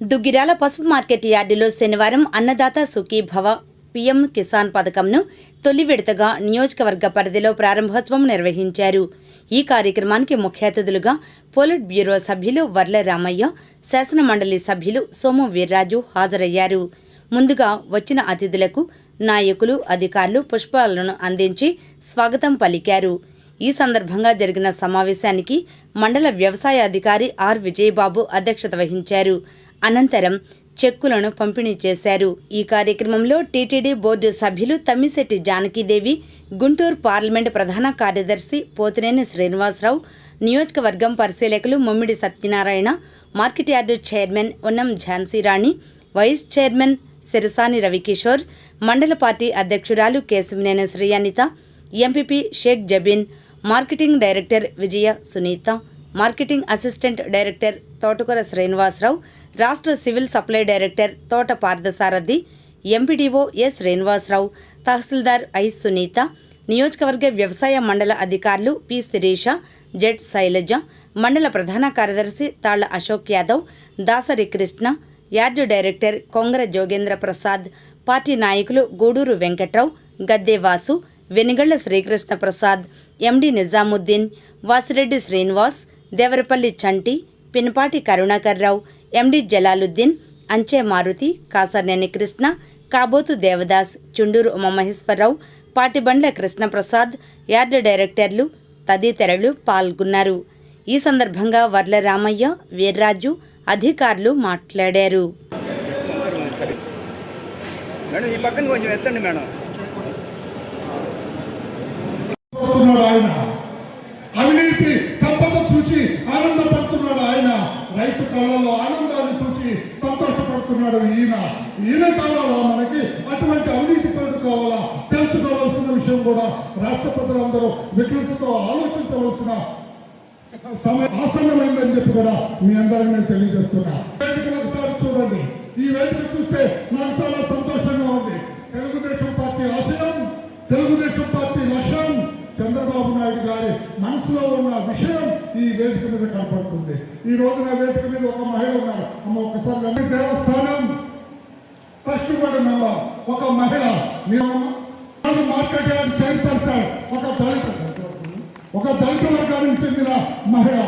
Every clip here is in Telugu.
దుగ్గిరాల పసుపు మార్కెట్ యార్డులో శనివారం అన్నదాత సుఖీ భవ పీఎం కిసాన్ పథకంను తొలి విడతగా నియోజకవర్గ పరిధిలో ప్రారంభోత్సవం నిర్వహించారు. ఈ కార్యక్రమానికి ముఖ్య అతిథులుగా పోలిట్ బ్యూరో సభ్యులు వర్ల రామయ్య శాసనమండలి సభ్యులు సోము వీర్రాజు హాజరయ్యారు. ముందుగా వచ్చిన అతిథులకు నాయకులు అధికారులు పుష్పాలను అందించి స్వాగతం పలికారు. ఈ సందర్భంగా జరిగిన సమావేశానికి మండల వ్యవసాయ అధికారి ఆర్ విజయబాబు అధ్యక్షత వహించారు. అనంతరం చెక్కులను పంపిణీ చేశారు. ఈ కార్యక్రమంలో టీటీడీ బోర్డు సభ్యులు తమ్మిశెట్టి జానకీదేవి గుంటూరు పార్లమెంటు ప్రధాన కార్యదర్శి పోతినేని శ్రీనివాసరావు నియోజకవర్గం పరిశీలకులు Mummidi Satyanarayana market yard chairman Unnam Jhansirani vice chairman Sirasani Ravikishore మండల పార్టీ అధ్యక్షురాలు Kesavineni Sri Anitha MPP Shaik Jabeen marketing director Vijaya Sunitha marketing assistant director Thotakura Srinivasarao రాష్ట్ర civil supply director Thota Parthasarathi MPDO S Srinivasarao tahsildar I Sunitha నియోజకవర్గ వ్యవసాయ మండల అధికారులు పి శిరీష జెడ్ శైలజ మండల ప్రధాన కార్యదర్శి Talla Ashok Yadav Dasari Krishna yard director Kongara Jogendra Prasad party నాయకులు Guduru Venkatrao Gadde Vasu Venigalla Srikrishna Prasad MD Nizamuddin Vasireddy Srinivas Devarapalli Chanti Pinapati Karunakarrao MD Jalaluddin Anche Maruthi Kasarneni Krishna Kabothu Devadas Chunduru Umamaheswararao Patibandla Krishnaprasad yard డైరెక్టర్లు తదితరులు పాల్గొన్నారు. ఈ సందర్భంగా వర్ల రామయ్య వీర్రాజు అధికారులు మాట్లాడారు. మేడం ఈ పక్కన కొంచెం ఎత్తండి మేడం. పడుతున్నాడు ఆయన. అవినీతి రైతు కళ్ళలో ఆనందాన్ని చూసి సంతోషపడుతున్నాడు ఈయన. ఈయన కావాలా మనకి? అటువంటి అవినీతి పరుడు కావాలా తెలుసుకోవాల్సిన విషయం కూడా రాష్ట్ర ప్రజలందరూ వికృతితో ఆలోచించవలసిన సమయం ఆసన్నమైందని చెప్పి కూడా మీ అందరికీ నేను తెలియజేస్తున్నా. వేదికను ఒకసారి చూడండి. ఈ వేదిక చూస్తే నాకు చాలా సంతోషంగా ఉంది. ఈ వేదిక మీద కనపడుతుంది. ఈ రోజు నా వేదిక మీద ఒక మహిళ ఉన్నారు. అమ్మ ఒకసారి దేవస్థానం. ఫస్ట్ నమ్మ ఒక మహిళ. మీరు మార్కెట్ యార్డ్ చైర్పర్సన్ ఒక దళిత ఒక దళిత వర్గానికి చెందిన మహిళ.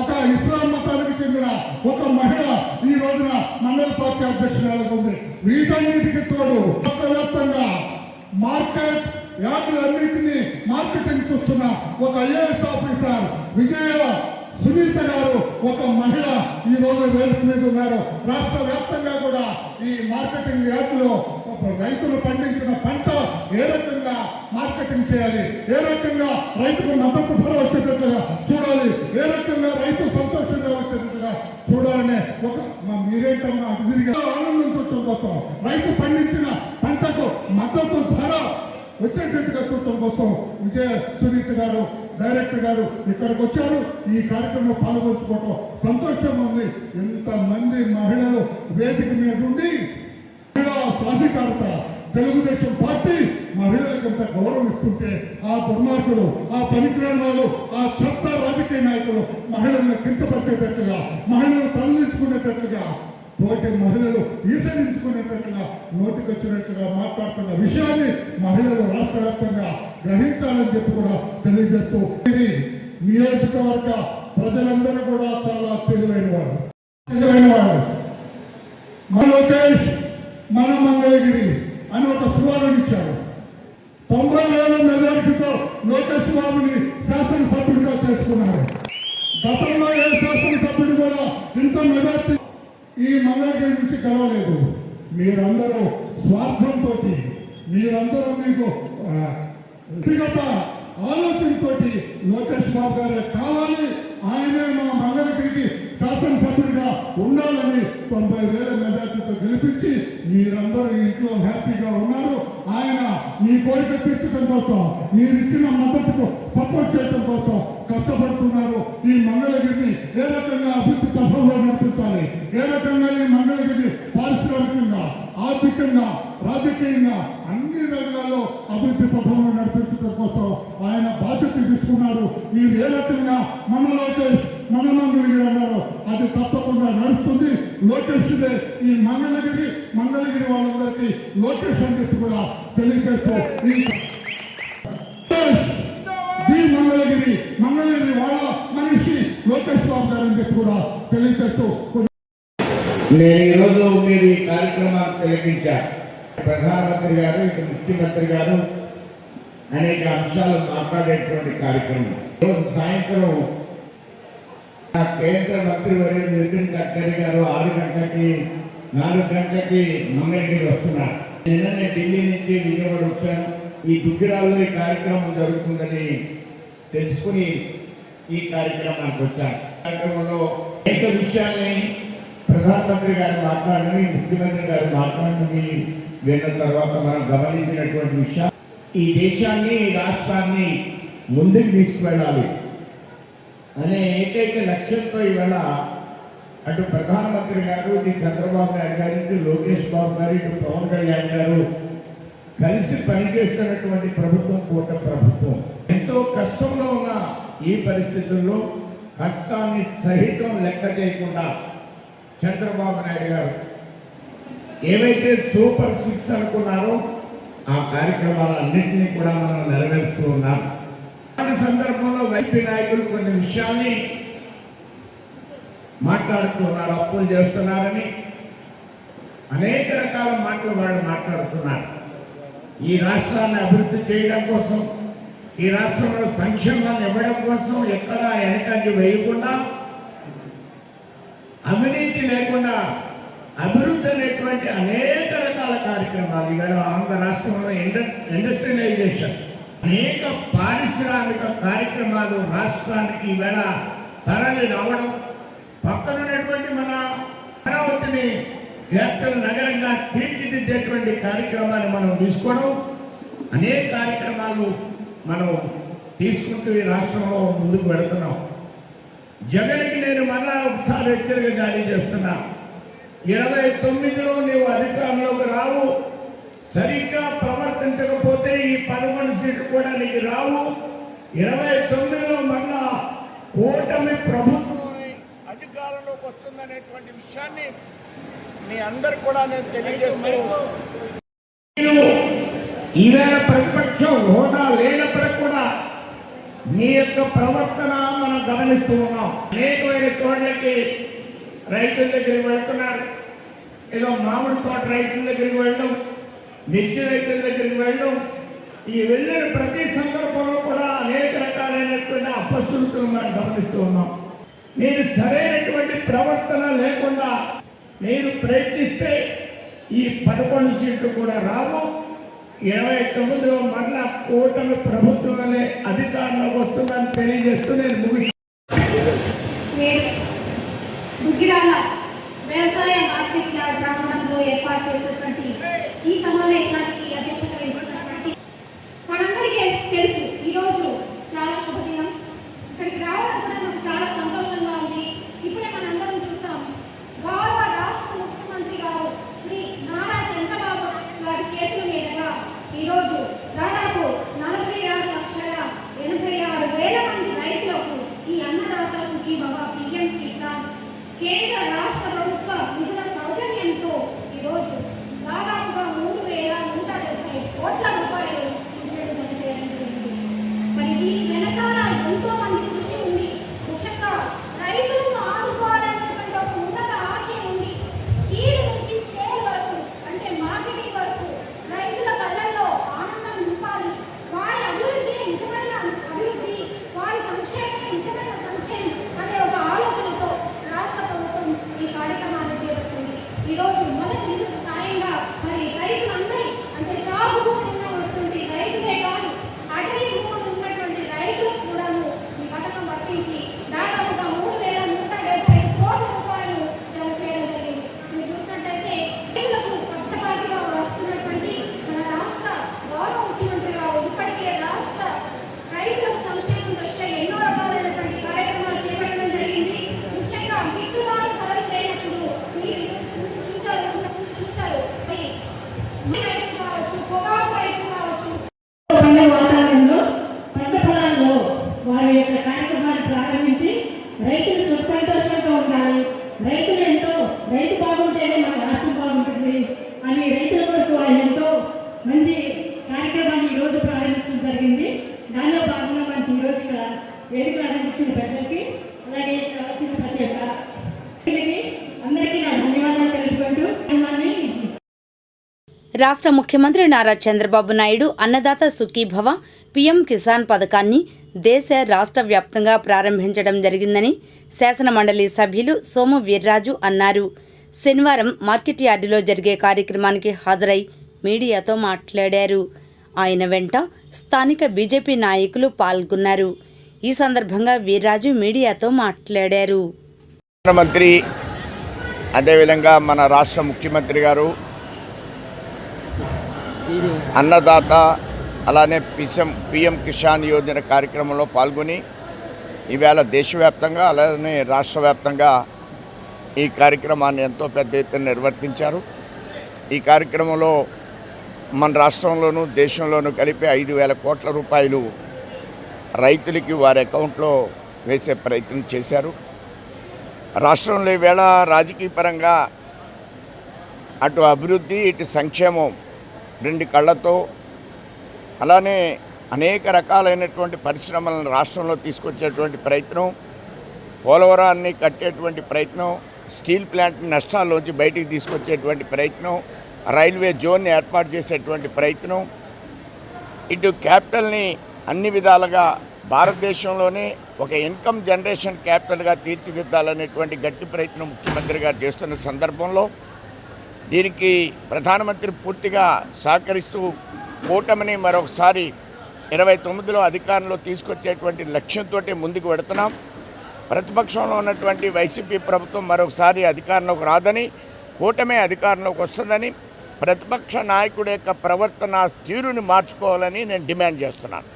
ఒక ఇస్లాం మతానికి చెందిన ఒక మహిళ ఈ రోజున మండల పార్టీ అధ్యక్షురాలుగా ఉంది. వీటన్నిటికి తోడు వ్యాప్తంగా మార్కెట్ యార్డులన్నింటినీ మార్కెటింగ్ చూస్తున్న ఒక ఐఏఎస్ ఆఫీసర్ విజయ సునీత గారు ఒక మహిళ ఈ రోజు వేసుకుంటున్నారు రాష్ట్ర వ్యాప్తంగా కూడా ఈ మార్కెటింగ్ యాప్లో రైతులు పండించిన పంట ఏ రకంగా మార్కెటింగ్ చేయాలి? ఏ రకంగా రైతుకు మద్దతు ధర వచ్చేటట్లుగా చూడాలి? ఏ రకంగా రైతు సంతోషంగా వచ్చేటట్టుగా చూడాలనే ఒక మా మీరేంటమ్మా ఆనందించడం కోసం రైతు పండించిన పంటకు మద్దతు ధర వచ్చేటట్టుగా చూడటం కోసం విజయ సునీత గారు డైరెక్టర్ గారు ఇక్కడికి వచ్చారు. ఈ కార్యక్రమంలో పాల్గొంచుకోవటం సంతోషంగా ఉంది. ఎంతమంది మహిళలు వేదిక మీద ఉండి మహిళా సాధికారత తెలుగుదేశం పార్టీ మహిళలకు ఎంత గౌరవం ఇస్తుంటే ఆ దుర్మార్గులు ఆ పనికిరాని వాళ్ళు ఆ చెత్త రాజకీయ నాయకులు మహిళలను కించపరిచేటట్టుగా మహిళలను తరలించుకునేటట్లుగా తోటి మహిళలు ఈసరించుకునేటట్టుగా నోటికొచ్చినట్టుగా మాట్లాడుతున్న విషయాన్ని మహిళలు రాష్ట్ర వ్యాప్తంగా గ్రహించాలని చెప్పి కూడా తెలియజేస్తూ ఇది నియోజకవర్గ ప్రజలందరూ కూడా చాలా తెలివైన వారు తెలివైన వారు మన లోకేష్ మన మంగళగిరి అని ఒక సువారం ఇచ్చారు. తొంభై వేల మెజారిటీతో లోకేష్ బాబుని శాసనసభ్యుడిగా చేసుకున్నారు. గతంలో ఏ శాసనసభ్యుడు కూడా ఇంత మెజార్టీ ఈ మంగళగిరి నుంచి కలవలేదు. మీరందరూ స్వార్థంతో మీరందరూ మీకు వ్యక్తిగత ఆలోచనతో లోకేష్ బాబు గారే కావాలి. ఆయనే మా మంగళగిరికి శాసనసభ్యుడిగా ఉండాలని తొంభై వేల మెజార్టీతో గెలిపించి మీరందరూ ఇంట్లో హ్యాపీగా ఉన్నారు. ఆయన మీ కోరిక తీర్చడం కోసం మీరు ఇచ్చిన మద్దతుకు సపోర్ట్ చేయడం కోసం కష్టపడుతున్నారు. ఈ మంగళగిరిని ఏ రకంగా అభివృద్ధి పథంలో నడిపించాలి ఏ రకంగా ఈ మంగళగిరిని పారిశ్రామికంగా ఆర్థికంగా రాజకీయంగా అన్ని రంగాల్లో అభివృద్ధి పథకంలో నడిపించడం కోసం ఆయన బాధ్యత తీసుకున్నారు మీరు ఏ రకంగా మన లోకేష్ మన మంగళగిరి అది తప్పకుండా నడుస్తుంది. లోకేష్ ఈ మంగళగిరి మంగళగిరి వాళ్ళందరికీ లోకేష్ అని చెప్పి కూడా తెలియజేస్తూ ఈ మంగళగిరి మంగళగిరి వాళ్ళ లోకేష్ బాబు గారు చెప్పి కూడా తెలియచేస్తూ నేను ఈరోజు మీరు ఈ కార్యక్రమాన్ని తిలకించారు. ప్రధానమంత్రి గారు ఇక ముఖ్యమంత్రి గారు అనేక అంశాలు మాట్లాడేటువంటి కార్యక్రమం. ఈరోజు సాయంత్రం కేంద్ర మంత్రి వర్యులు నితిన్ గడ్కరీ గారు ఆరు గంటలకి నాలుగు గంటలకి మంగళగిరి వస్తున్నారు. నిన్ననే ఢిల్లీ నుంచి విజయవాడ వచ్చాను. ఈ గుజరాల్లో ఈ కార్యక్రమం జరుగుతుందని తెలుసుకుని ఈ కార్యక్రమానికి వచ్చాను కార్యక్రమంలో అనేక విషయాల్ని ప్రధానమంత్రి గారు మాట్లాడని ముఖ్యమంత్రి గారు మాట్లాడని విన్న తర్వాత మనం గమనించినటువంటి విషయం ఈ దేశాన్ని ఈ రాష్ట్రాన్ని ముందుకు తీసుకువెళ్ళాలి అనే ఏకైక లక్ష్యంతో ఈవేళ అటు ప్రధానమంత్రి గారు ఇటు చంద్రబాబు నాయుడు గారు ఇటు లోకేష్ బాబు గారు ఇటు పవన్ కళ్యాణ్ గారు కలిసి పనిచేస్తున్నటువంటి ప్రభుత్వం కూట ప్రభుత్వం. ఎంతో కష్టంలో ఉన్న ఈ పరిస్థితుల్లో కష్టాన్ని సహితం లెక్క చేయకుండా చంద్రబాబు నాయుడు గారు ఏవైతే సూపర్ సిక్స్ అనుకున్నారో ఆ కార్యక్రమాలన్నింటినీ కూడా మనం నెరవేరుస్తూ ఉన్నాం. అలాంటి సందర్భంలో వైపీ నాయకులు కొన్ని విషయాల్ని మాట్లాడుతున్నారు అప్పులు చేస్తున్నారని అనేక రకాల మాటలు వాళ్ళు మాట్లాడుతున్నారు. ఈ రాష్ట్రాన్ని అభివృద్ధి చేయడం కోసం ఈ రాష్ట్రంలో సంక్షేమాన్ని ఇవ్వడం కోసం ఎక్కడా వెనకంజి వేయకుండా అవినీతి లేకుండా అభివృద్ధి అనేటువంటి అనేక రకాల కార్యక్రమాలు ఇవాళ ఆంధ్ర రాష్ట్రంలో ఇండస్ట్రియలైజేషన్ అనేక పారిశ్రామిక కార్యక్రమాలు రాష్ట్రానికి ఈవేళ తరలి రావడం పక్కనున్నటువంటి మన అమరావతిని క్యాపిటల్ నగరంగా తీర్చిదిద్దేటువంటి కార్యక్రమాన్ని మనం తీసుకోవడం అనేక కార్యక్రమాలు మనం తీసుకుంటూ ఈ రాష్ట్రంలో ముందుకు వెళుతున్నాం. జగన్కి నేను మళ్ళా ఒకసారి హెచ్చరిక జారీ చేస్తున్నా. ఇరవై తొమ్మిదిలో నీవు అధికారంలోకి రావు. సరిగ్గా ప్రవర్తించకపోతే ఈ పదకొండు సీట్లు కూడా నీకు రావు. ఇరవై తొమ్మిదిలో మళ్ళా కూటమి ప్రభుత్వం అధికారంలోకి వస్తుందనేటువంటి విషయాన్ని మీ అందరు కూడా నేను తెలియజేస్తూ మీరు ఈవేళ ప్రతిపక్షం హోదా కూడా మీ యొక్క ప్రవర్తన మనం గమనిస్తూ ఉన్నాం. అనేకమైన తోటలకి రైతుల దగ్గరికి వెళ్తున్నారు. ఏదో మామిడి తోట రైతుల దగ్గరికి వెళ్ళడం మిర్చి రైతుల దగ్గరికి వెళ్ళడం ఈ వెళ్ళిన ప్రతి సందర్భంలో కూడా అనేక రకాలైనటువంటి అపశృతులు మనం గమనిస్తూ ఉన్నాం. మీరు సరైనటువంటి ప్రవర్తన లేకుండా మీరు ప్రయత్నిస్తే ఈ పదకొండు సీట్లు కూడా రావు. ఇరవై తొమ్మిదిలో మరలా కూటమి ప్రభుత్వమే అధికారంలోకి వస్తుందని తెలియజేస్తూ నేను ముగి నేడు వ్యవసాయ మార్కెట్ ప్రాంగణంలో ఏర్పాటు చేసినటువంటి ఈ సమావేశాన్ని ప్రారంభించి రైతులు సుఖ సంతోషంతో ఉండాలి. రైతులు ఎంతో రైతు బాగుంటేనే మన రాష్ట్ర ముఖ్యమంత్రి నారా చంద్రబాబు నాయుడు అన్నదాత సుఖీభవ పీఎం కిసాన్ పథకాన్ని దేశ రాష్ట్ర వ్యాప్తంగా ప్రారంభించడం జరిగిందని శాసనమండలి సభ్యులు సోము వీర్రాజు అన్నారు. శనివారం మార్కెట్ యార్డులో జరిగే కార్యక్రమానికి హాజరై మీడియాతో మాట్లాడారు. ఆయన వెంట స్థానిక బీజేపీ నాయకులు పాల్గొన్నారు. ఈ సందర్భంగా వీర్రాజు మీడియాతో మాట్లాడారు. అదేవిధంగా మన రాష్ట్ర ముఖ్యమంత్రి గారు అన్నదాత అలానే పిఎం పిఎం కిసాన్ యోజన కార్యక్రమంలో పాల్గొని ఈవేళ దేశవ్యాప్తంగా అలానే రాష్ట్ర వ్యాప్తంగా ఈ కార్యక్రమాన్ని ఎంతో పెద్ద ఎత్తున నిర్వర్తించారు. ఈ కార్యక్రమంలో మన రాష్ట్రంలోనూ దేశంలోనూ కలిపి ఐదు వేల కోట్ల రూపాయలు రైతులకి వారి అకౌంట్లో వేసే ప్రయత్నం చేశారు. రాష్ట్రంలో ఈవేళ రాజకీయ పరంగా అటు అభివృద్ధి ఇటు సంక్షేమం రెండు కళ్ళతో అలానే అనేక రకాలైనటువంటి పరిశ్రమలను రాష్ట్రంలో తీసుకొచ్చేటువంటి ప్రయత్నం పోలవరాన్ని కట్టేటువంటి ప్రయత్నం స్టీల్ ప్లాంట్ నష్టాల్లోంచి బయటికి తీసుకొచ్చేటువంటి ప్రయత్నం రైల్వే జోన్ని ఏర్పాటు చేసేటువంటి ప్రయత్నం. ఇటు క్యాపిటల్ని అన్ని విధాలుగా భారతదేశంలోనే ఒక ఇన్కమ్ జనరేషన్ క్యాపిటల్గా తీర్చిదిద్దాలనేటువంటి గట్టి ప్రయత్నం ముఖ్యమంత్రి గారు చేస్తున్న సందర్భంలో దీనికి ప్రధానమంత్రి పూర్తిగా సహకరిస్తూ కూటమిని మరొకసారి ఇరవై తొమ్మిదిలో అధికారంలో తీసుకొచ్చేటువంటి లక్ష్యంతో ముందుకు పెడుతున్నాం ప్రతిపక్షంలో ఉన్నటువంటి వైసీపీ ప్రభుత్వం మరొకసారి అధికారంలోకి రాదని కూటమే అధికారంలోకి వస్తుందని ప్రతిపక్ష నాయకుడి యొక్క ప్రవర్తన తీరుని మార్చుకోవాలని నేను డిమాండ్ చేస్తున్నాను.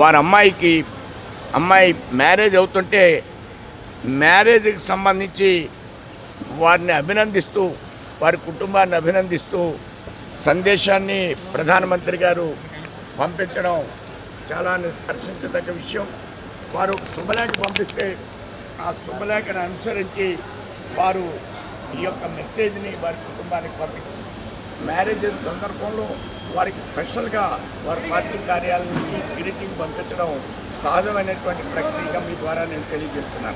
వారి అమ్మాయికి అమ్మాయి మ్యారేజ్ అవుతుంటే మ్యారేజ్కి సంబంధించి వారిని అభినందిస్తూ వారి కుటుంబాన్ని అభినందిస్తూ సందేశాన్ని ప్రధానమంత్రి గారు పంపించడం చాలా నిస్పర్శించదగ్గ విషయం. వారు శుభలేఖ పంపిస్తే ఆ శుభలేఖను అనుసరించి వారు ఈ యొక్క మెసేజ్ని వారి కుటుంబానికి పంపించారు మ్యారేజెస్ సందర్భంలో వారికి స్పెషల్గా వారి పార్టీ కార్యాలయం నుంచి గ్రీటింగ్ పంపించడం సహజమైనటువంటి ప్రక్రియగా మీ ద్వారా నేను తెలియజేస్తున్నాను.